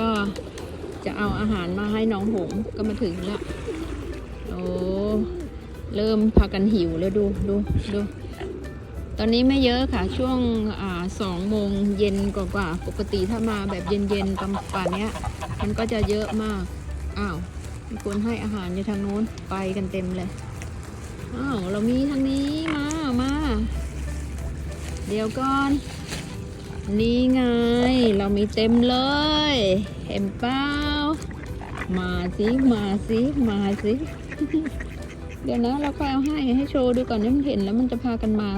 ก็จะเอาอาหารมาให้น้องหงก็มาถึงแล้ว โอ้เริ่มพากันหิวแล้วดูดูดูตอนนี้ไม่เยอะค่ะช่วงอสองโมงเย็นกว่าๆปกติถ้ามาแบบเย็นๆประมาณป่านนี้มันก็จะเยอะมากอ้าวมีคนให้อาหารอยู่ทางโน้นไปกันเต็มเลยอ้าวเรามีทางนี้มามาเดี๋ยวก่อน นี่ไง เรามีเต็มเลย เห็นเปล่ามาสิมาสิมาสิเดี๋ยวนะเราค่อยเอาให้ให้โชว์ดูก่อนนี่มันเห็นแล้วมันจะพากันมา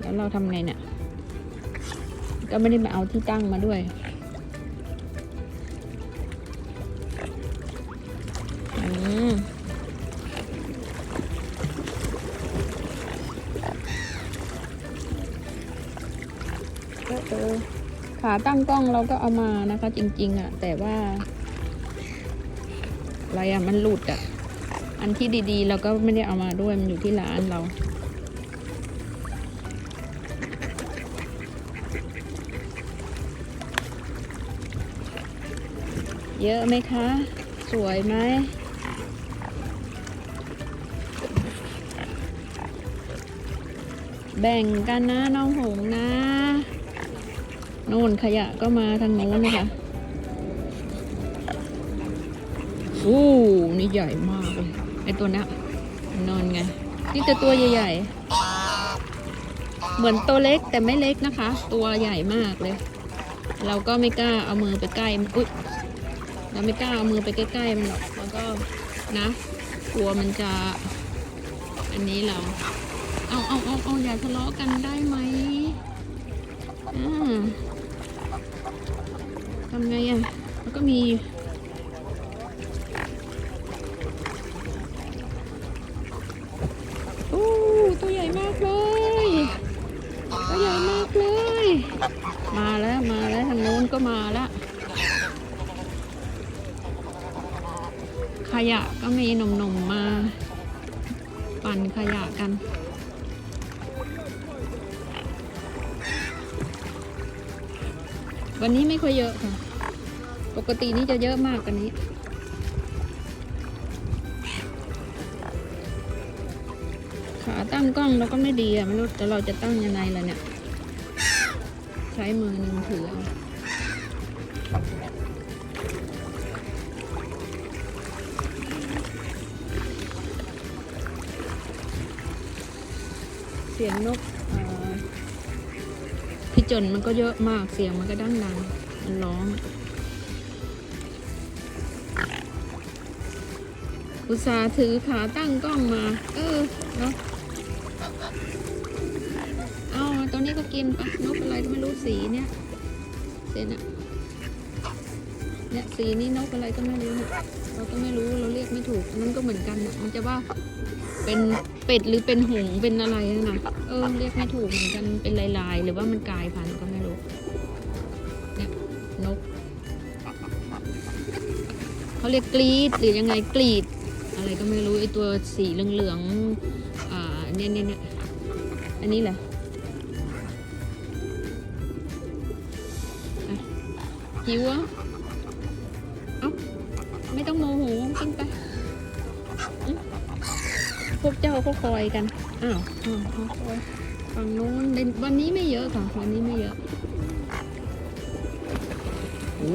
แล้วเราทำไงเนี่ยก็ไม่ได้มาเอาที่ตั้งมาด้วย เออขาตั้งกล้องเราก็เอามานะคะ จริง ๆอะแต่ว่า อะไรอะมันหลุดอะอันที่ดีๆ เราก็ไม่ได้เอามาด้วยมันอยู่ที่ร้านเราเยอะไหมคะ สวยไหม แบ่งกันนะน้องหงนะ นู่นขยะก็มาทางโน้นนะคะอู้นี่ใหญ่มากเลยไอตัวนี้นอนไง นี่แต่ตัวใหญ่ๆ เหมือนตัวเล็กแต่ไม่เล็กนะคะ ตัวใหญ่มากเลย เราก็ไม่กล้าเอามือไปใกล้มันอุ๊ยเราไม่กล้าเอามือไปใกล้ๆมันหรอกแล้วก็นะ กลัวมันจะ อันนี้เรา เอาเอาเอาเอาอย่าทะเลาะกันได้ไหมำไงอะแล้วก็มีโอ้ตัวใหญ่มากเลย ตัวใหญ่มากเลย มาแล้วมาแล้วทางโน้นก็มาแล้วขยะก็มีหนุ่มๆมา ปั่นขยะกันวันนี้ไม่ค่อยเยอะค่ะ ปกตินี่จะเยอะมากกว่านี้ ขาตั้งกล้องเราก็ไม่ดีอะไม่รู้แต่เราจะตั้งยังไงล่ะเนี่ย ใช้มือหนึ่งถือเสียงนกพี่จนมันก็เยอะมากเสียงมันก็ดังดังมันร้อง อุตส่าห์ถือขาตั้งกล้องมา เออเนาะเอาตัวนี้ก็กินปะนกอะไรก็ไม่รู้สีเนี่ยเส้นอะเนี่ยสีนี้นกอะไรก็ไม่รู้เนี่ยเราก็ไม่รู้เราเรียกไม่ถูกนั่นก็เหมือนกันนะมันจะว่าเป็นเป็ดหรือเป็นหงเป็นอะไรนะนะเออเรียกไม่ถูกเหมือนกันเป็นลายๆ หรือว่ามันกลายพันธุ์ก็ไม่รู้เนี่ยนกเขาเรียกกรีดหรือยังไงกรีด อะไรก็ไม่รู้ไอตัวสีเหลืองๆเนี่ยเนี่ยเนี่ยอันนี้แหละหิวอะเอ้าไม่ต้องโมโหกินไปพวกเจ้าก็คอยกัน อ้าวอ้าวคอยฝั่งนู้นวันนี้ไม่เยอะค่ะ วันนี้ไม่เยอะ โอ้